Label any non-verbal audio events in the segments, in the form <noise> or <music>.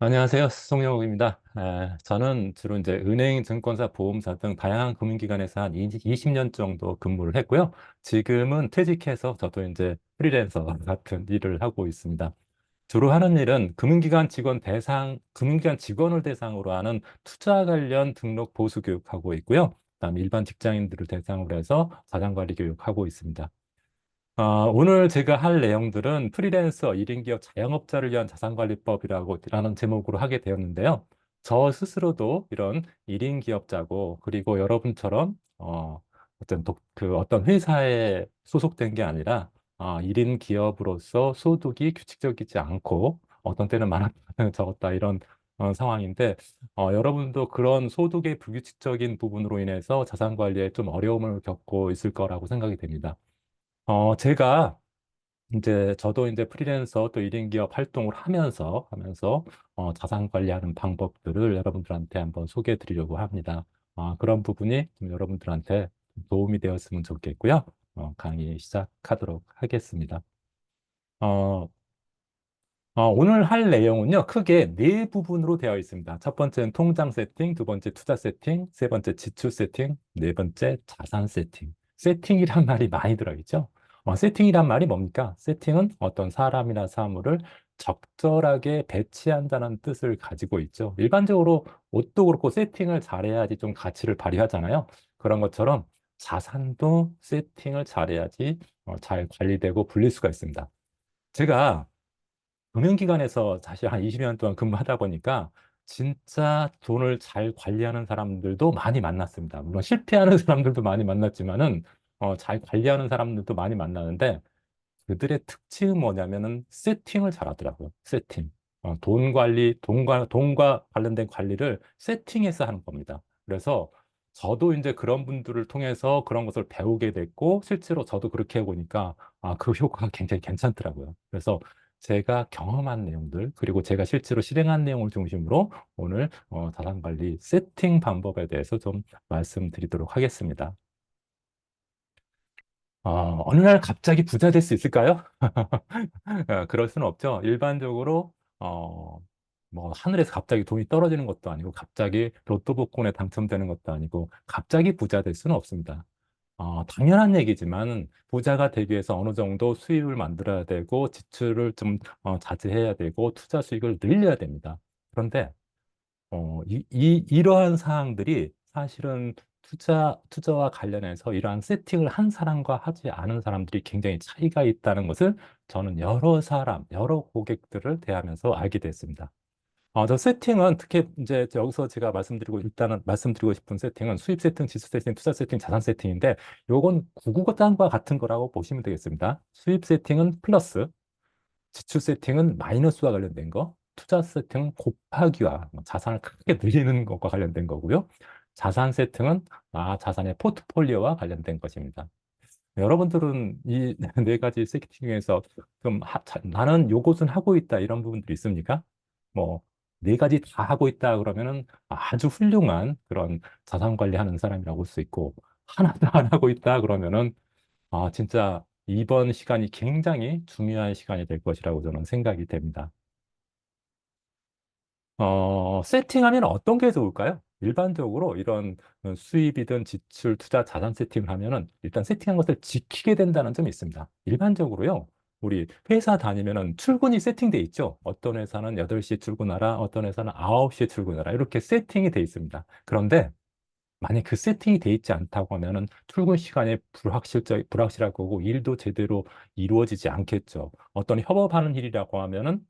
안녕하세요. 송영욱입니다. 아, 저는 주로 이제 은행, 증권사, 보험사 등 다양한 금융기관에서 한 20년 정도 근무를 했고요. 지금은 퇴직해서 저도 이제 프리랜서 <laughs> 같은 일을 하고 있습니다. 주로 하는 일은 금융기관 직원 대상, 금융기관 직원을 대상으로 하는 투자 관련 등록 보수 교육하고 있고요. 그다음에 일반 직장인들을 대상으로 해서 자산관리 교육하고 있습니다. 아, 오늘 제가 할 내용들은 프리랜서 1인 기업 자영업자를 위한 자산관리법이라고 라는 제목으로 하게 되었는데요. 저 스스로도 이런 1인 기업자고 그리고 여러분처럼 어, 어떤 독, 그 어떤 회사에 소속된 게 아니라 아, 1인 기업으로서 소득이 규칙적이지 않고 어떤 때는 많았다 <laughs> 적었다 이런 어, 상황인데 어, 여러분도 그런 소득의 불규칙적인 부분으로 인해서 자산 관리에 좀 어려움을 겪고 있을 거라고 생각이 됩니다. 어, 제가 이제 저도 이제 프리랜서 또 1 인 기업 활동을 하면서 하면서 어, 자산 관리하는 방법들을 여러분들한테 한번 소개해 드리려고 합니다. 어, 그런 부분이 좀 여러분들한테 도움이 되었으면 좋겠고요. 어, 강의 시작하도록 하겠습니다. 어, 어, 오늘 할 내용은요, 크게 네 부분으로 되어 있습니다. 첫 번째는 통장 세팅, 두 번째 투자 세팅, 세 번째 지출 세팅, 네 번째 자산 세팅. 세팅이란 말이 많이 들어있죠. 어, 세팅이란 말이 뭡니까? 세팅은 어떤 사람이나 사물을 적절하게 배치한다는 뜻을 가지고 있죠. 일반적으로 옷도 그렇고 세팅을 잘해야지 좀 가치를 발휘하잖아요. 그런 것처럼 자산도 세팅을 잘해야지 어, 잘 관리되고 불릴 수가 있습니다. 제가 금융기관에서 사실 한 20년 동안 근무하다 보니까 진짜 돈을 잘 관리하는 사람들도 많이 만났습니다. 물론 실패하는 <laughs> 사람들도 많이 만났지만은 어, 잘 관리하는 사람들도 많이 만나는데 그들의 특징은 뭐냐면은 세팅을 잘하더라고요. 세팅. 어, 돈 관리, 돈과, 돈과 관련된 관리를 세팅해서 하는 겁니다. 그래서 저도 이제 그런 분들을 통해서 그런 것을 배우게 됐고, 실제로 저도 그렇게 해보니까, 아, 그 효과가 <laughs> 굉장히 괜찮더라고요. 그래서 제가 경험한 내용들, 그리고 제가 실제로 실행한 내용을 중심으로 오늘 어, 자산관리 세팅 방법에 대해서 좀 말씀드리도록 하겠습니다. 어, 어느 날 갑자기 부자 될 수 있을까요? <laughs> 어, 그럴 수는 없죠. 일반적으로 어, 뭐 하늘에서 갑자기 돈이 떨어지는 것도 아니고 갑자기 로또 복권에 당첨되는 것도 아니고 갑자기 부자 될 수는 없습니다. 어, 당연한 얘기지만 부자가 되기 위해서 어느 정도 수입을 만들어야 되고 지출을 좀 어, 자제해야 되고 투자 수익을 늘려야 됩니다. 그런데 어, 이, 이, 이러한 사항들이 사실은 투자, 투자와 관련해서 이러한 세팅을 한 사람과 하지 않은 사람들이 굉장히 차이가 있다는 것을 저는 여러 사람, 여러 고객들을 대하면서 알게 됐습니다. 어, 저 세팅은 특히 이제 여기서 제가 말씀드리고 일단은 말씀드리고 싶은 세팅은 수입 세팅, 지수 세팅, 투자 세팅, 자산 세팅인데 요건 구구단과 같은 거라고 보시면 되겠습니다. 수입 세팅은 플러스, 지출 세팅은 마이너스와 관련된 거, 투자 세팅은 곱하기와 뭐 자산을 크게 늘리는 것과 관련된 거고요. 자산 세팅은 아, 자산의 포트폴리오와 관련된 것입니다. 여러분들은 이 <laughs> 네 가지 세팅 중에서 좀 하, 자, 나는 요것은 하고 있다 이런 부분들이 있습니까? 뭐 네 가지 다 하고 있다 그러면은 아주 훌륭한 그런 자산 관리하는 사람이라고 볼수 있고 하나도 안 하고 있다 그러면은 아 진짜 이번 시간이 굉장히 중요한 시간이 될 것이라고 저는 생각이 됩니다. 어, 세팅하면 어떤 게 좋을까요? 일반적으로 이런 어, 수입이든 지출, 투자, 자산 세팅을 하면은 일단 세팅한 것을 지키게 된다는 점이 있습니다. 일반적으로요, 우리 회사 다니면은 출근이 세팅돼 있죠. 어떤 회사는 8시에 출근하라, 어떤 회사는 9시에 출근하라, 이렇게 세팅이 돼 있습니다. 그런데 만약 그 세팅이 돼 있지 않다고 하면은 출근 시간에 불확실적, 불확실할 거고 일도 제대로 이루어지지 않겠죠. 어떤 협업하는 일이라고 하면은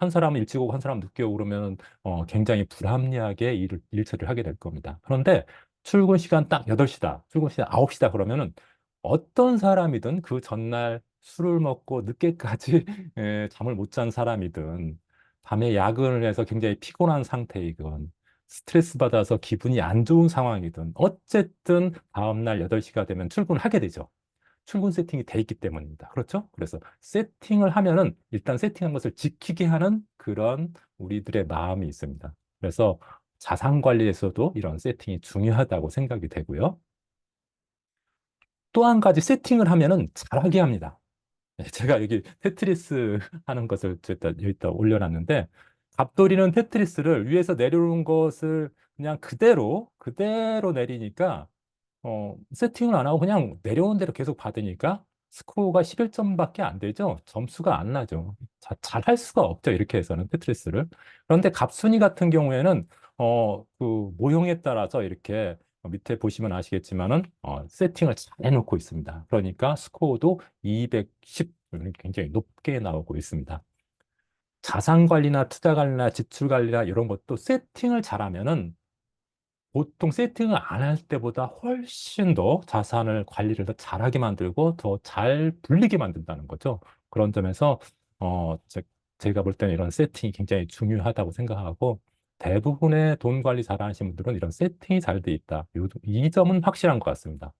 한 사람은 일찍 오고 한 사람은 늦게 오고 그러면 어, 굉장히 불합리하게 일, 일처리를 하게 될 겁니다. 그런데 출근 시간 딱 8시다. 출근 시간 9시다. 그러면은 어떤 사람이든 그 전날 술을 먹고 늦게까지 에, <laughs> 잠을 못 잔 사람이든 밤에 야근을 해서 굉장히 피곤한 상태이건 스트레스 받아서 기분이 안 좋은 상황이든 어쨌든 다음날 8시가 되면 출근을 하게 되죠. 출근 세팅이 돼 있기 때문입니다. 그렇죠? 그래서 세팅을 하면은 일단 세팅한 것을 지키게 하는 그런 우리들의 마음이 있습니다. 그래서 자산 관리에서도 이런 세팅이 중요하다고 생각이 되고요. 또 한 가지 세팅을 하면은 잘하게 합니다. 네, 제가 여기 테트리스 <laughs> 하는 것을 여기다, 올려놨는데 갑돌이는 테트리스를 위에서 내려오는 것을 그냥 그대로, 그대로 내리니까, 어, 세팅을 안 하고 그냥 내려오는 대로 계속 받으니까 스코어가 11점밖에 안 되죠. 점수가 안 나죠. 잘 할 수가 없죠. 이렇게 해서는 테트리스를. 그런데 갑순이 같은 경우에는, 어, 그 모형에 따라서 이렇게 밑에 보시면 아시겠지만은, 어, 세팅을 잘 해놓고 있습니다. 그러니까 스코어도 210, 굉장히 높게 나오고 있습니다. 자산 관리나 투자 관리나 지출 관리나 이런 것도 세팅을 잘하면은 보통 세팅을 안 할 때보다 훨씬 더 자산을 관리를 더 잘하게 만들고 더 잘 불리게 만든다는 거죠. 그런 점에서 어 제, 제가 볼 때는 이런 세팅이 굉장히 중요하다고 생각하고 대부분의 돈 관리 잘하시는 분들은 이런 세팅이 잘 돼 있다. 요, 이 점은 확실한 것 같습니다.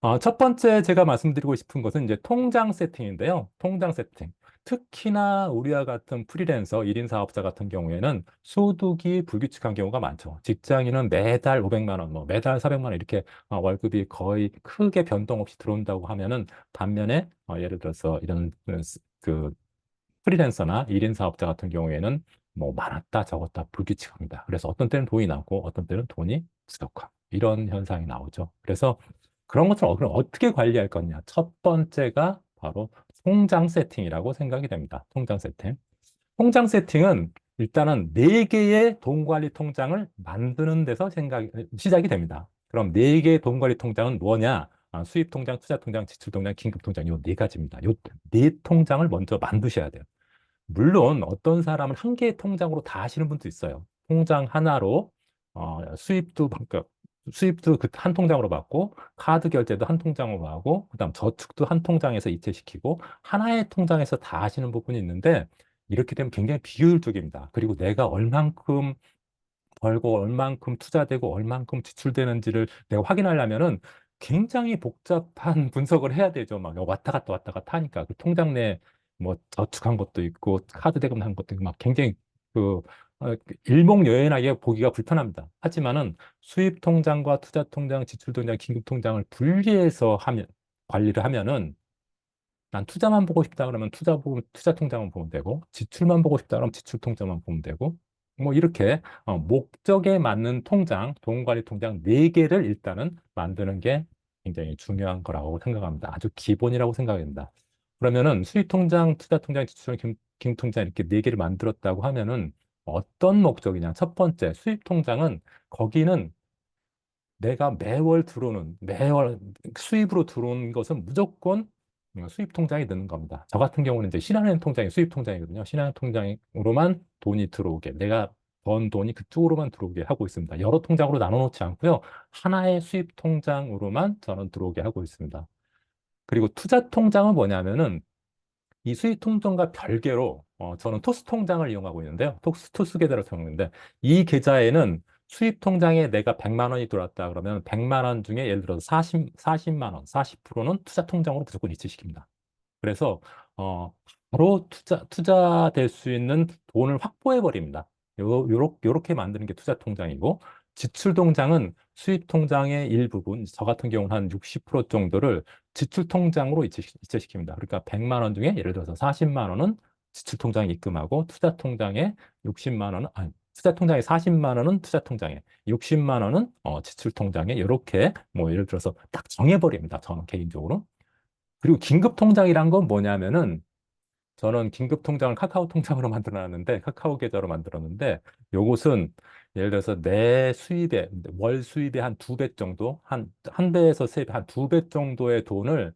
어, 첫 번째 제가 말씀드리고 싶은 것은 이제 통장 세팅인데요. 통장 세팅. 특히나 우리와 같은 프리랜서 1인 사업자 같은 경우에는 소득이 불규칙한 경우가 많죠. 직장인은 매달 500만 원, 뭐 매달 400만 원 이렇게 어, 월급이 거의 크게 변동 없이 들어온다고 하면은 반면에 어, 예를 들어서 이런 그, 그 프리랜서나 1인 사업자 같은 경우에는 뭐 많았다 적었다 불규칙합니다. 그래서 어떤 때는 돈이 나고 어떤 때는 돈이 부족하고 이런 현상이 나오죠. 그래서 그런 것을 그럼 어떻게 관리할 거냐? 첫 번째가 바로 통장 세팅이라고 생각이 됩니다. 통장 세팅. 통장 세팅은 일단은 네개의 돈 관리 통장을 만드는 데서 생각, 시작이 됩니다. 그럼 네개의 돈 관리 통장은 뭐냐? 아, 수입 통장, 투자 통장, 지출 통장, 긴급 통장 요네 가지입니다. 요네 통장을 먼저 만드셔야 돼요. 물론 어떤 사람은 한 개의 통장으로 다 하시는 분도 있어요. 통장 하나로 어, 수입도 그러니까 수입도 그 한 통장으로 받고 카드 결제도 한 통장으로 하고 그다음 저축도 한 통장에서 이체시키고 하나의 통장에서 다 하시는 부분이 있는데 이렇게 되면 굉장히 비효율적입니다. 그리고 내가 얼만큼 벌고 얼만큼 투자되고 얼만큼 지출되는지를 내가 확인하려면은 굉장히 복잡한 <laughs> 분석을 해야 되죠. 막 왔다 갔다 왔다 갔다 하니까 그 통장 내 뭐 저축한 것도 있고 카드 대금 한 것도 있고 막 굉장히 그 어, 일목요연하게 보기가 불편합니다. 하지만은 수입 통장과 투자 통장, 지출 통장, 긴급 통장을 분리해서 하면 관리를 하면은 난 투자만 보고 싶다 그러면 투자 보고 투자 통장만 보면 되고 지출만 보고 싶다 그러면 지출 통장만 보면 되고 뭐 이렇게 어, 목적에 맞는 통장, 돈 관리 통장 네개를 일단은 만드는 게 굉장히 중요한 거라고 생각합니다. 아주 기본이라고 생각합니다. 그러면은 수입 통장, 투자 통장, 지출 긴급 통장 이렇게 네개를 만들었다고 하면은 어떤 목적이냐? 첫 번째, 수입 통장은 거기는 내가 매월 들어오는, 매월 수입으로 들어오는 것은 무조건 수입 통장에 넣는 겁니다. 저 같은 경우는 이제 신한은행 통장이 수입 통장이거든요. 신한은행 통장으로만 돈이 들어오게, 내가 번 돈이 그쪽으로만 들어오게 하고 있습니다. 여러 통장으로 나눠 놓지 않고요. 하나의 수입 통장으로만 저는 들어오게 하고 있습니다. 그리고 투자 통장은 뭐냐면은 이 수입 통장과 별개로 어, 저는 토스 통장을 이용하고 있는데요. 토스, 토스 계좌를 사용하는데 이 계좌에는 수입 통장에 내가 100만 원이 들어왔다 그러면 100만 원 중에 예를 들어서 40, 40만 원, 40%는 투자 통장으로 무조건 이체시킵니다. 그래서 어, 바로 투자, 투자될 수 있는 돈을 확보해 버립니다. 요, 요렇게 만드는 게 투자 통장이고 지출 통장은 수입 통장의 일부분, 저 같은 경우는 한 60% 정도를 지출 통장으로 이체, 이체시킵니다. 그러니까 100만 원 중에 예를 들어서 40만 원은 지출 통장에 입금하고 투자 통장에 60만 원은 아니 투자 통장에 40만 원은 투자 통장에 60만 원은 어, 지출 통장에 이렇게 뭐 예를 들어서 딱 정해버립니다. 저는 개인적으로. 그리고 긴급 통장이란 건 뭐냐면은 저는 긴급 통장을 카카오 통장으로 <laughs> 만들어놨는데 카카오 계좌로 만들었는데 요것은 예를 들어서 내 수입의 월 수입의 한 두 배 정도 한 한 배에서 세 배 한 두 배 정도의 돈을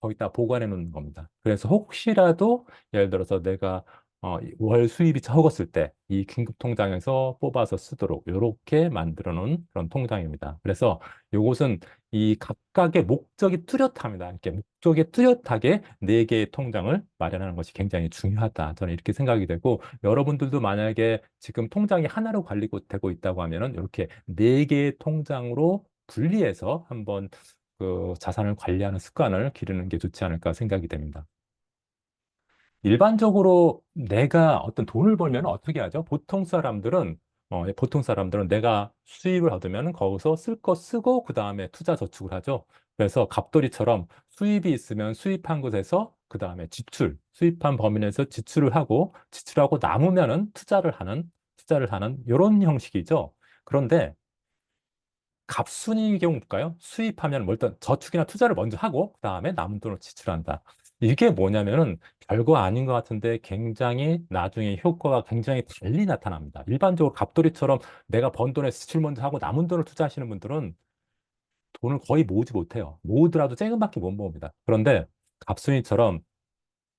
거기다 보관해 놓는 겁니다. 그래서 혹시라도 예를 들어서 내가 어, 월 수입이 적었을 때 이 긴급 통장에서 뽑아서 쓰도록 이렇게 만들어 놓은 그런 통장입니다. 그래서 이것은 이 각각의 목적이 뚜렷합니다. 이렇게 목적이 뚜렷하게 네 개의 통장을 마련하는 것이 굉장히 중요하다. 저는 이렇게 생각이 되고 여러분들도 만약에 지금 통장이 하나로 관리되고 있다고 하면은 이렇게 네 개의 통장으로 분리해서 한번 그 자산을 관리하는 습관을 기르는 게 좋지 않을까 생각이 됩니다. 일반적으로 내가 어떤 돈을 벌면 어떻게 하죠? 보통 사람들은 어, 보통 사람들은 내가 수입을 얻으면 거기서 쓸 거 쓰고 그 다음에 투자 저축을 하죠. 그래서 갑돌이처럼 수입이 있으면 수입한 곳에서 그 다음에 지출, 수입한 범위 내에서 지출을 하고 지출하고 남으면은 투자를 하는 투자를 하는 이런 형식이죠. 그런데 갑순이 경우 볼까요? 수입하면 뭐 일단 저축이나 투자를 먼저 하고 그 다음에 남은 돈을 지출한다. 이게 뭐냐면은 별거 아닌 것 같은데 굉장히 나중에 효과가 굉장히 달리 나타납니다. 일반적으로 갑돌이처럼 내가 번 돈에 지출 먼저 하고 남은 돈을 투자하시는 분들은 돈을 거의 모으지 못해요. 모으더라도 쬐금밖에 못 모읍니다. 그런데 갑순이처럼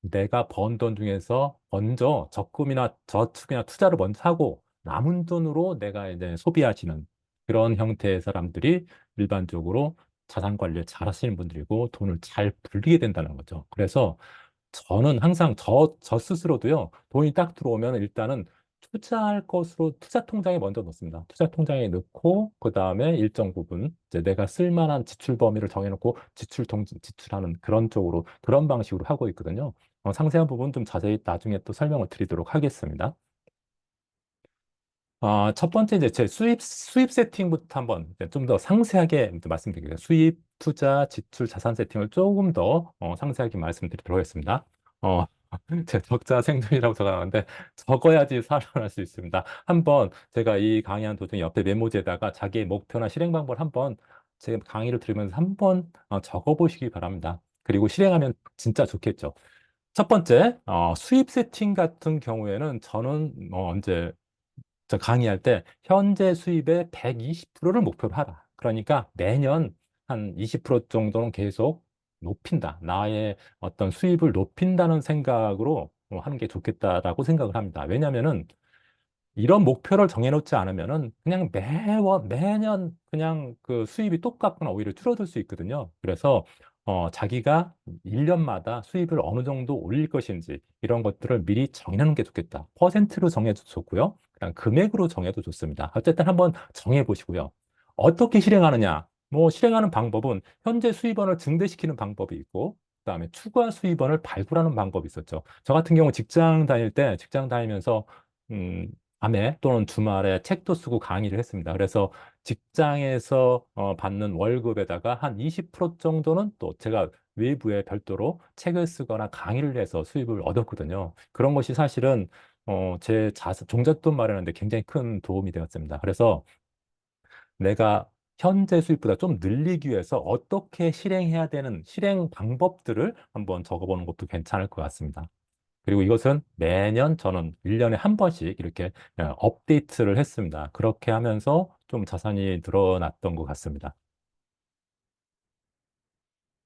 내가 번 돈 중에서 먼저 적금이나 저축이나 투자를 먼저 하고 남은 돈으로 내가 이제 소비하시는 그런 형태의 사람들이 일반적으로 자산 관리를 잘 하시는 분들이고 돈을 잘 불리게 된다는 거죠. 그래서 저는 항상 저, 저 스스로도요, 돈이 딱 들어오면 일단은 투자할 것으로 투자 통장에 먼저 넣습니다. 투자 통장에 넣고 그 다음에 일정 부분 이제 내가 쓸 만한 지출 범위를 정해놓고 지출 통 지출하는 그런 쪽으로 그런 방식으로 하고 있거든요. 어, 상세한 부분 좀 자세히 나중에 또 설명을 드리도록 하겠습니다. 아, 첫 번째 이제 제 수입 수입 세팅부터 한번 좀 더 상세하게 말씀드릴게요. 수입, 투자, 지출, 자산 세팅을 조금 더 어, 상세하게 말씀드리도록 하겠습니다. 어, <laughs> 제 적자 생존이라고 적어놨는데 적어야지 살아날 수 있습니다. 한번 제가 이 강의한 도중에 옆에 메모지에다가 자기의 목표나 실행 방법을 한번 제 강의를 들으면서 한번 어, 적어보시기 바랍니다. 그리고 실행하면 진짜 좋겠죠. 첫 번째, 어, 수입 세팅 같은 경우에는 저는 어, 이제 저 강의할 때 현재 수입의 120%를 목표로 하라. 그러니까 매년 한 20% 정도는 계속 높인다. 나의 어떤 수입을 높인다는 생각으로 어, 하는 게 좋겠다라고 생각을 합니다. 왜냐하면은 이런 목표를 정해놓지 않으면은 그냥 매월, 매년 그냥 그 수입이 똑같거나 오히려 줄어들 수 있거든요. 그래서 어, 자기가 1년마다 수입을 어느 정도 올릴 것인지 이런 것들을 미리 정해놓는 게 좋겠다. 퍼센트로 정해도 좋고요. 그냥 금액으로 정해도 좋습니다. 어쨌든 한번 정해 보시고요. 어떻게 실행하느냐? 뭐 실행하는 방법은 현재 수입원을 증대시키는 방법이 있고 그다음에 추가 수입원을 발굴하는 방법이 있었죠. 저 같은 경우 직장 다닐 때 직장 다니면서 음, 밤에 또는 주말에 책도 쓰고 강의를 했습니다. 그래서 직장에서 어, 받는 월급에다가 한 20% 정도는 또 제가 외부에 별도로 책을 쓰거나 강의를 해서 수입을 얻었거든요. 그런 것이 사실은 어, 제 자산, 종잣돈 마련하는데 굉장히 큰 도움이 되었습니다. 그래서 내가 현재 수입보다 좀 늘리기 위해서 어떻게 실행해야 되는 실행 방법들을 한번 적어보는 것도 괜찮을 것 같습니다. 그리고 이것은 매년 저는 1년에 한 번씩 이렇게 어, 업데이트를 했습니다. 그렇게 하면서 좀 자산이 늘어났던 것 같습니다.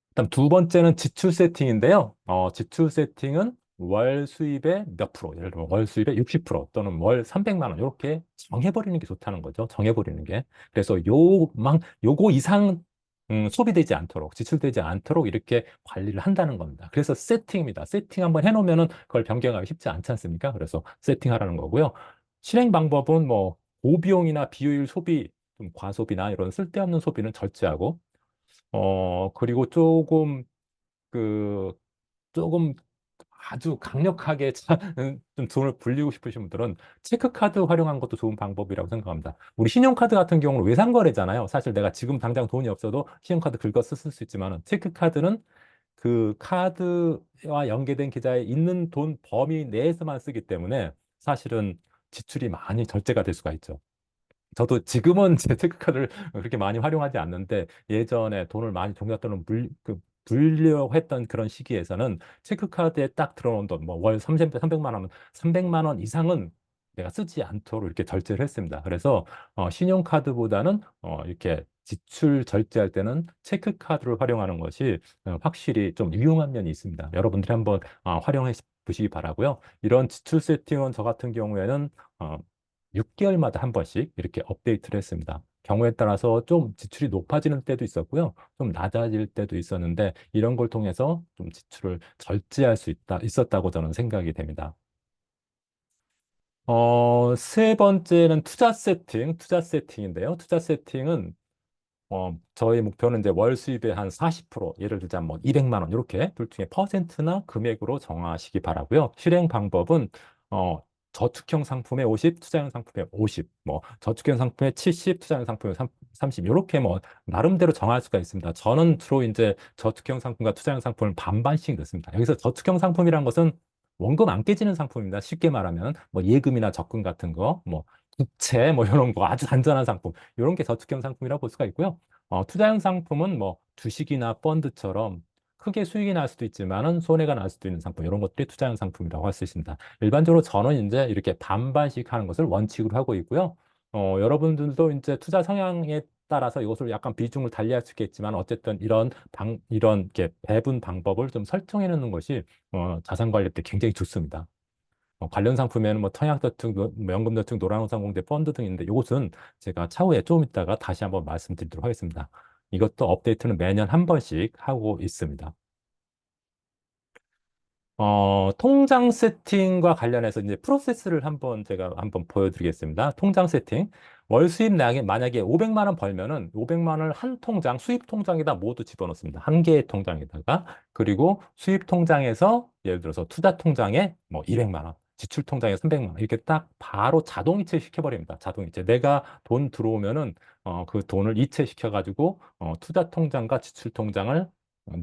그다음 두 번째는 지출 세팅인데요. 어, 지출 세팅은 월 수입의 몇 프로, 예를 들면 월 수입의 60% 또는 월 300만 원 이렇게 정해버리는 게 좋다는 거죠. 정해버리는 게. 그래서 요망 요거 이상 음, 소비되지 않도록 지출되지 않도록 이렇게 관리를 한다는 겁니다. 그래서 세팅입니다. 세팅 한번 해놓으면은 그걸 변경하기 쉽지 않지 않습니까? 그래서 세팅하라는 거고요. 실행 방법은 뭐 고비용이나 비효율 소비, 좀 과소비나 이런 쓸데없는 소비는 절제하고 어 그리고 조금 그 조금 아주 강력하게 <laughs> 좀 돈을 불리고 싶으신 분들은 체크카드 활용한 것도 좋은 방법이라고 생각합니다. 우리 신용카드 같은 경우는 외상거래잖아요. 사실 내가 지금 당장 돈이 없어도 신용카드 긁어 쓸수 있지만 체크카드는 그 카드와 연계된 계좌에 있는 돈 범위 내에서만 쓰기 때문에 사실은 지출이 많이 절제가 될 수가 있죠. 저도 지금은 <laughs> 제 체크카드를 그렇게 많이 활용하지 않는데 예전에 돈을 많이 종잣돈을 물, 그 불려고 했던 그런 시기에서는 체크카드에 딱 들어놓은 돈, 뭐 월 300만 원, 300만 원 이상은 내가 쓰지 않도록 이렇게 절제를 했습니다. 그래서 어, 신용카드보다는 어, 이렇게 지출 절제할 때는 체크카드를 활용하는 것이 어, 확실히 좀 유용한 면이 있습니다. 여러분들이 한번 어, 활용해 보시기 바라고요. 이런 지출 세팅은 저 같은 경우에는 어, 6개월마다 한 번씩 이렇게 업데이트를 했습니다. 경우에 따라서 좀 지출이 높아지는 때도 있었고요. 좀 낮아질 때도 있었는데 이런 걸 통해서 좀 지출을 절제할 수 있다, 있었다고 저는 생각이 됩니다. 어, 세 번째는 투자 세팅, 투자 세팅인데요. 투자 세팅은 어, 저희 목표는 이제 월 수입의 한 40%, 예를 들자면 뭐 200만 원 이렇게 둘 중에 퍼센트나 금액으로 정하시기 바라고요. 실행 방법은 어, 저축형 상품에 50, 투자형 상품에 50, 뭐 저축형 상품에 70, 투자형 상품에 30 이렇게 뭐 나름대로 정할 수가 있습니다. 저는 주로 이제 저축형 상품과 투자형 상품을 반반씩 넣습니다. 여기서 저축형 상품이란 것은 원금 안 깨지는 상품입니다. 쉽게 말하면 뭐 예금이나 적금 같은 거, 뭐 부채 뭐 이런 거 아주 안전한 상품 이런 게 저축형 상품이라고 볼 수가 있고요. 어, 투자형 상품은 뭐 주식이나 펀드처럼 크게 수익이 날 수도 있지만은 손해가 날 수도 있는 상품 이런 것들이 투자형 상품이라고 할 수 있습니다. 일반적으로 저는 이제 이렇게 반반씩 하는 것을 원칙으로 하고 있고요. 어, 여러분들도 이제 투자 성향에 따라서 이것을 약간 비중을 달리할 수 있겠지만 어쨌든 이런 방 이런 이렇게 배분 방법을 좀 설정해 놓는 것이 어, 자산 관리 때 굉장히 좋습니다. 어, 관련 상품에는 뭐 청약저축, 뭐 연금저축, 노란우산공제, 펀드 등인데 이것은 제가 차후에 조금 있다가 다시 한번 말씀드리도록 하겠습니다. 이것도 업데이트는 매년 한 번씩 하고 있습니다. 어, 통장 세팅과 관련해서 이제 프로세스를 한번 제가 한번 보여드리겠습니다. 통장 세팅. 월 수입량이 만약에 500만 원 벌면은 500만 원을 한 통장, 수입 통장에다 모두 집어넣습니다. 한 개의 통장에다가. 그리고 수입 통장에서 예를 들어서 투자 통장에 뭐 200만 원, 지출 통장에 300만 원 이렇게 딱 바로 자동 이체 시켜버립니다. 자동 이체. 내가 돈 들어오면은 어, 그 돈을 이체시켜 가지고 어, 투자 통장과 지출 통장을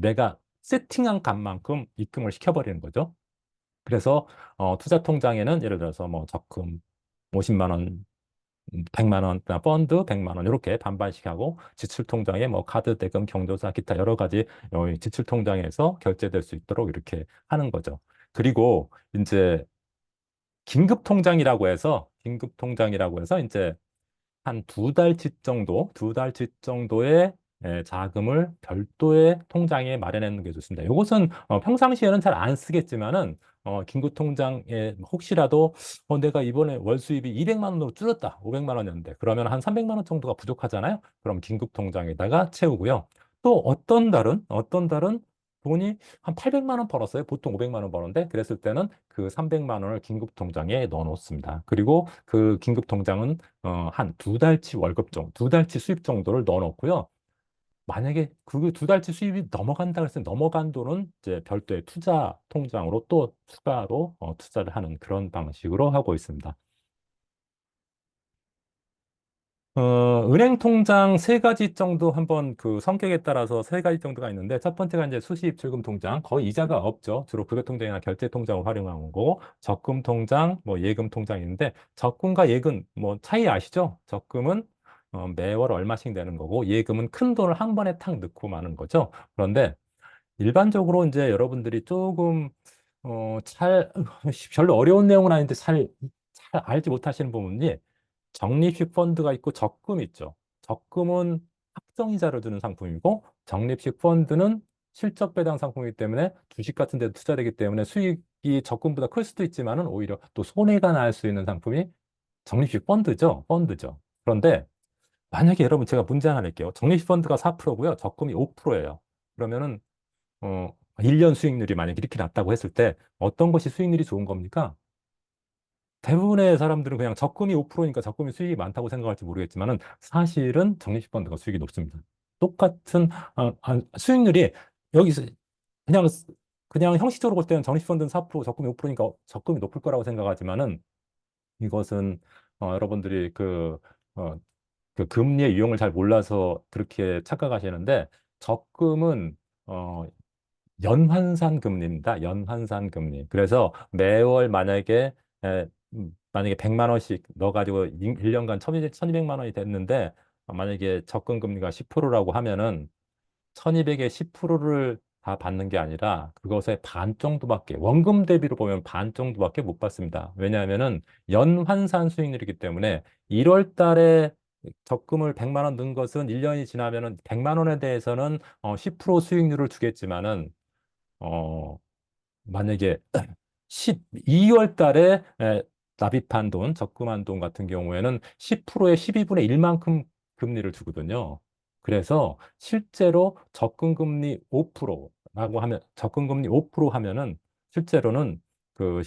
내가 세팅한 값만큼 입금을 시켜버리는 거죠. 그래서 어, 투자 통장에는 예를 들어서 뭐 적금 50만 원, 100만 원, 펀드 100만 원 이렇게 반반씩 하고 지출 통장에 뭐 카드 대금, 경조사, 기타 여러 가지 어, 지출 통장에서 결제될 수 있도록 이렇게 하는 거죠. 그리고 이제 긴급 통장이라고 해서 긴급 통장이라고 해서 이제 한 두 달치 정도, 두 달치 정도의 예, 자금을 별도의 통장에 마련하는 게 좋습니다. 이것은 어, 평상시에는 잘 안 쓰겠지만은 어, 긴급 통장에 혹시라도 어, 내가 이번에 월 수입이 200만 원으로 줄었다. 500만 원이었는데 그러면 한 300만 원 정도가 부족하잖아요. 그럼 긴급 통장에다가 채우고요. 또 어떤 달은 어떤 달은 돈이 한 800만 원 벌었어요. 보통 500만 원 버는데 그랬을 때는 그 300만 원을 긴급 통장에 넣어 놓습니다. 그리고 그 긴급 통장은 어, 한 두 달치 월급 정도, 두 달치 수입 정도를 넣어 놓고요. 만약에 그 두 달치 수입이 넘어간다 그랬을 때 넘어간 돈은 이제 별도의 투자 통장으로 또 추가로 어, 투자를 하는 그런 방식으로 하고 있습니다. 어, 은행 통장 세 가지 정도 한번 그 성격에 따라서 세 가지 정도가 있는데 첫 번째가 이제 수시입 출금 통장 거의 이자가 없죠. 주로 급여 통장이나 결제 통장을 활용하는 거고 적금 통장, 뭐 예금 통장인데 적금과 예금 뭐 차이 아시죠? 적금은 어, 매월 얼마씩 내는 거고 예금은 큰 돈을 한 번에 탁 넣고 마는 거죠. 그런데 일반적으로 이제 여러분들이 조금 어, 잘 <laughs> 별로 어려운 내용은 아닌데 잘, 잘 알지 못하시는 부분이 적립식 펀드가 있고 적금이 있죠. 적금은 합정이자를 주는 상품이고 적립식 펀드는 실적 배당 상품이기 때문에 주식 같은 데 투자되기 때문에 수익이 적금보다 클 수도 있지만 은 오히려 또 손해가 날 수 있는 상품이 적립식 펀드죠. 펀드죠. 그런데 만약에 여러분 제가 문제 하나 낼게요. 적립식 펀드가 4%고요. 적금이 5%예요. 그러면은 어 1년 수익률이 만약에 이렇게 낮다고 했을 때 어떤 것이 수익률이 좋은 겁니까? 대부분의 사람들은 그냥 적금이 5%니까 적금이 수익이 많다고 생각할지 모르겠지만은 사실은 적립식 펀드가 수익이 높습니다. 똑같은 아, 아, 수익률이 여기서 그냥 그냥 형식적으로 볼 때는 적립식 펀드는 4%, 적금이 5%니까 적금이 높을 거라고 생각하지만은 이것은 어, 여러분들이 그, 어, 그 금리의 유형을 잘 몰라서 그렇게 착각하시는데 적금은 어, 연환산 금리입니다. 연환산 금리. 그래서 매월 만약에 만약에 100만 원씩 넣어가지고 1년간 1200만 원이 됐는데 만약에 적금 금리가 10%라고 하면은 1200에 10%를 다 받는 게 아니라 그것의 반 정도밖에 원금 대비로 보면 반 정도밖에 못 받습니다. 왜냐하면은 연환산 수익률이기 때문에 1월 달에 적금을 100만 원 넣은 것은 1년이 지나면은 100만 원에 대해서는 어, 10% 수익률을 주겠지만은 어 만약에 <clears throat> 12월 달에 에, 납입한 돈, 적금한 돈 같은 경우에는 10%에 12분의 1만큼 금리를 주거든요. 그래서 실제로 적금 금리 5%라고 하면 적금 금리 5% 하면은 실제로는 그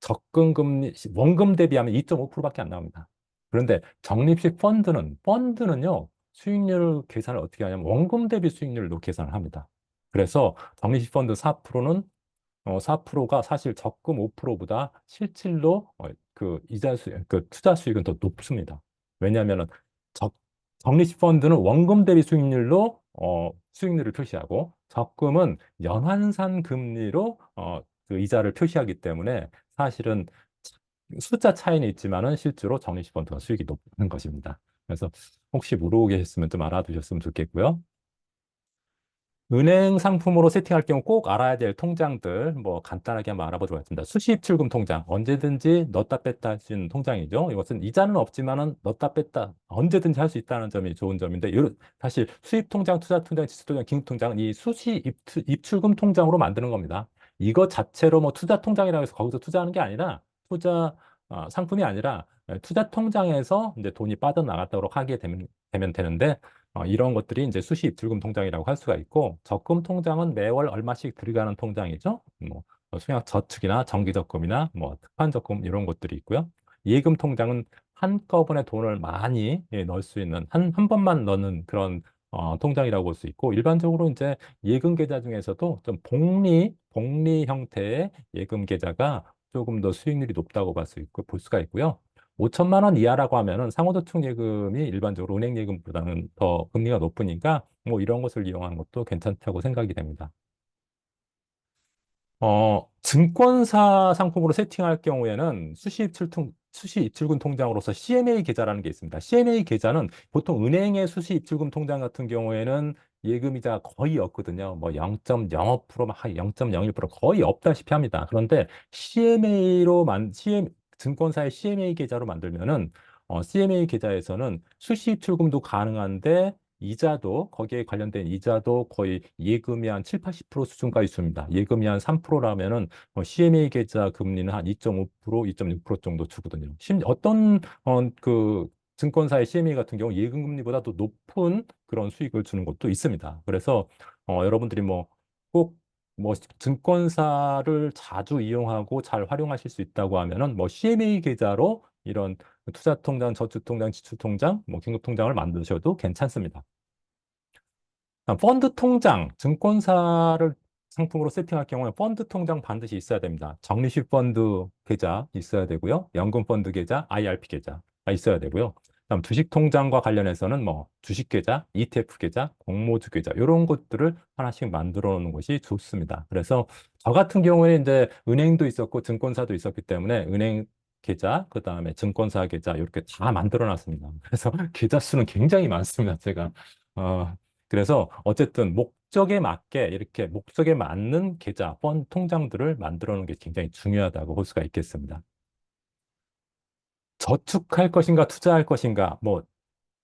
적금 금리 원금 대비하면 2.5%밖에 안 나옵니다. 그런데 적립식 펀드는 펀드는요. 수익률 계산을 어떻게 하냐면 원금 대비 수익률로 계산을 합니다. 그래서 적립식 펀드 4%는 어, 4%가 사실 적금 5%보다 실질로 어, 그 이자 수, 그 투자 수익은 더 높습니다. 왜냐하면은 적, 적립식 펀드는 원금 대비 수익률로 어, 수익률을 표시하고 적금은 연환산 금리로 어, 그 이자를 표시하기 때문에 사실은 숫자 차이는 있지만은 실제로 적립식 펀드가 수익이 높은 것입니다. 그래서 혹시 모르고 계셨으면 좀 알아두셨으면 좋겠고요. 은행 상품으로 세팅할 경우 꼭 알아야 될 통장들 뭐 간단하게 한번 알아보도록 하겠습니다. 수시입출금 통장 언제든지 넣었다 뺐다 할 수 있는 통장이죠. 이것은 이자는 없지만은 넣었다 뺐다 언제든지 할 수 있다는 점이 좋은 점인데 사실 수입 통장, 투자 통장, 지수 통장, 긴급 통장은 이 수시 입출, 금 통장으로 만드는 겁니다. 이거 자체로 뭐 투자 통장이라고 해서 거기서 투자하는 게 아니라 투자 어, 상품이 아니라 투자 통장에서 이제 돈이 빠져나갔도록 하게 되면, 되면 되는데 어, 이런 것들이 이제 수시 입출금 통장이라고 할 수가 있고 적금 통장은 매월 얼마씩 들어가는 통장이죠. 뭐 수약 저축이나 정기 적금이나 뭐 특판 적금 이런 것들이 있고요. 예금 통장은 한꺼번에 돈을 많이 예, 넣을 수 있는 한, 한 번만 넣는 그런 어, 통장이라고 볼 수 있고 일반적으로 이제 예금 계좌 중에서도 좀 복리 복리 형태의 예금 계좌가 조금 더 수익률이 높다고 볼 수 있고 볼 수가 있고요. 5천만 원 이하라고 하면은 상호저축 예금이 일반적으로 은행 예금보다는 더 금리가 높으니까 뭐 이런 것을 이용하는 것도 괜찮다고 생각이 됩니다. 어, 증권사 상품으로 세팅할 경우에는 수시 입출통, 수시 입출금 통장으로서 CMA 계좌라는 게 있습니다. CMA 계좌는 보통 은행의 수시 입출금 통장 같은 경우에는 예금이자 거의 없거든요. 뭐 0.05%, 0.01% 거의 없다시피 합니다. 그런데 CMA로 만, CM, 증권사의 CMA 계좌로 만들면은 어, CMA 계좌에서는 수시 입출금도 가능한데 이자도 거기에 관련된 이자도 거의 예금이 한 7, 80% 수준까지 있습니다. 예금이 한 3%라면은 어, CMA 계좌 금리는 한 2.5%, 2.6% 정도 주거든요. 심 어떤 어, 그 증권사의 CMA 같은 경우 예금 금리보다 도 높은 그런 수익을 주는 것도 있습니다. 그래서 어, 여러분들이 뭐 꼭 뭐 증권사를 자주 이용하고 잘 활용하실 수 있다고 하면은 뭐 CMA 계좌로 이런 투자 통장, 저축 통장, 지출 통장, 뭐 긴급 통장을 만드셔도 괜찮습니다. 펀드 통장, 증권사를 상품으로 세팅할 경우에 펀드 통장 반드시 있어야 됩니다. 적립식 펀드 계좌 있어야 되고요. 연금 펀드 계좌, IRP 계좌가 있어야 되고요. 다음 주식 통장과 관련해서는 뭐 주식 계좌, ETF 계좌, 공모주 계좌 이런 것들을 하나씩 만들어 놓는 것이 좋습니다. 그래서 저 같은 경우에 이제 은행도 있었고 증권사도 있었기 때문에 은행 계좌, 그 다음에 증권사 계좌 이렇게 다 만들어 놨습니다. <laughs> 그래서 계좌 수는 굉장히 많습니다. 제가 어, 그래서 어쨌든 목적에 맞게 이렇게 목적에 맞는 계좌, 펀 통장들을 만들어 놓는 게 굉장히 중요하다고 볼 수가 있겠습니다. 저축할 것인가 투자할 것인가 뭐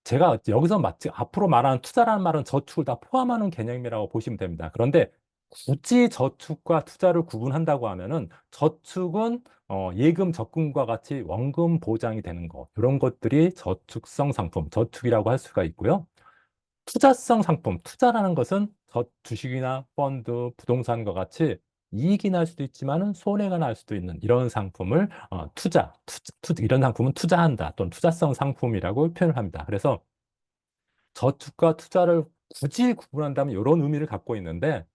제가 여기서 마치 앞으로 말하는 투자라는 말은 저축을 다 포함하는 개념이라고 보시면 됩니다. 그런데 굳이 저축과 투자를 구분한다고 하면은 저축은 어, 예금 적금과 같이 원금 보장이 되는 것 이런 것들이 저축성 상품 저축이라고 할 수가 있고요. 투자성 상품 투자라는 것은 저 주식이나 펀드 부동산과 같이 이익이 날 수도 있지만 손해가 날 수도 있는 이런 상품을 어, 투자, 투자, 투자, 이런 상품은 투자한다 또는 투자성 상품이라고 표현을 합니다. 그래서 저축과 투자를 굳이 구분한다면 이런 의미를 갖고 있는데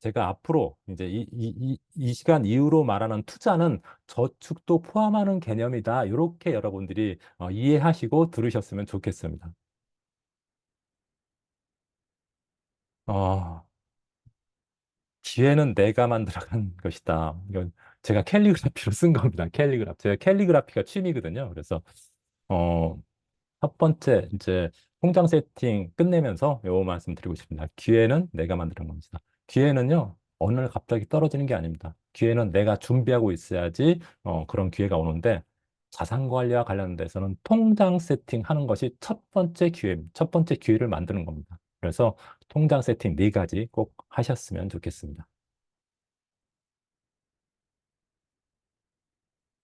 제가 앞으로 이제 이, 이, 이, 이 시간 이후로 말하는 투자는 저축도 포함하는 개념이다. 이렇게 여러분들이 어, 이해하시고 들으셨으면 좋겠습니다. 어, 기회는 내가 만들어간 <laughs> 것이다. 이건 제가 캘리그라피로 쓴 겁니다. 캘리그라피. 제가 캘리그라피가 취미거든요. 그래서 어, 첫 번째 이제 통장 세팅 끝내면서 요 말씀 드리고 싶습니다. 기회는 내가 만드는 겁니다. 기회는요, 어느 날 갑자기 떨어지는 게 아닙니다. 기회는 내가 준비하고 있어야지 어, 그런 기회가 오는데 자산 관리와 관련돼서는 통장 세팅하는 것이 첫 번째 기회, 첫 번째 기회를 만드는 겁니다. 그래서 통장 세팅 네 가지 꼭 하셨으면 좋겠습니다.